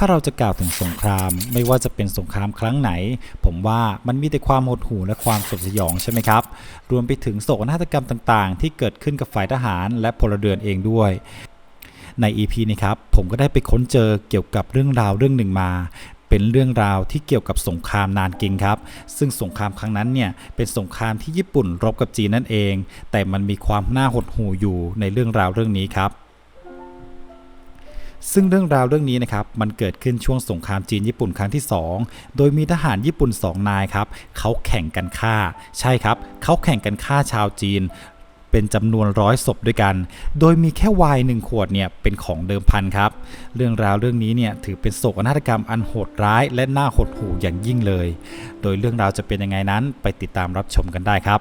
ถ้าเราจะกล่าวถึงสงคราม ไม่ว่าจะเป็นสงครามครั้งไหน ผมว่ามันมีแต่ความหดหู่และความสดสยองใช่ไหมครับ รวมไปถึงโศกนาฏกรรมต่างๆ ที่เกิดขึ้นกับฝ่ายทหารและพลเรือนเองด้วยใน EP นี้ครับผมก็ได้ไปค้นเจอเกี่ยวกับเรื่องราวเรื่องหนึ่งมา เป็นเรื่องราวที่เกี่ยวกับสงครามนานกิงครับ ซึ่งสงครามครั้งนั้นเนี่ยเป็นสงครามที่ญี่ปุ่นรบกับจีนนั่นเอง แต่มันมีความน่าหดหู่อยู่ในเรื่องราวเรื่องนี้ครับ ซึ่งเรื่องราวเรื่องนี้นะครับมันเกิดขึ้นช่วงสงครามจีนญี่ปุ่นครั้งที่ 2 โดยมีทหารญี่ปุ่น 2 นายครับเขาแข่งกันฆ่า ใช่ครับเขาแข่งกันฆ่าชาวจีนเป็นจำนวนร้อยศพด้วยกัน โดยมีแค่วน์หนึ่งขวดเนี่ยเป็นของเดิมพันครับ เรื่องราวเรื่องนี้เนี่ยถือเป็นโศกนาฏกรรมอันโหดร้ายและน่าหดหู่อย่างยิ่งเลย โดยเรื่องราวจะเป็นยังไงนั้นไปติดตามรับชมกันได้ครับ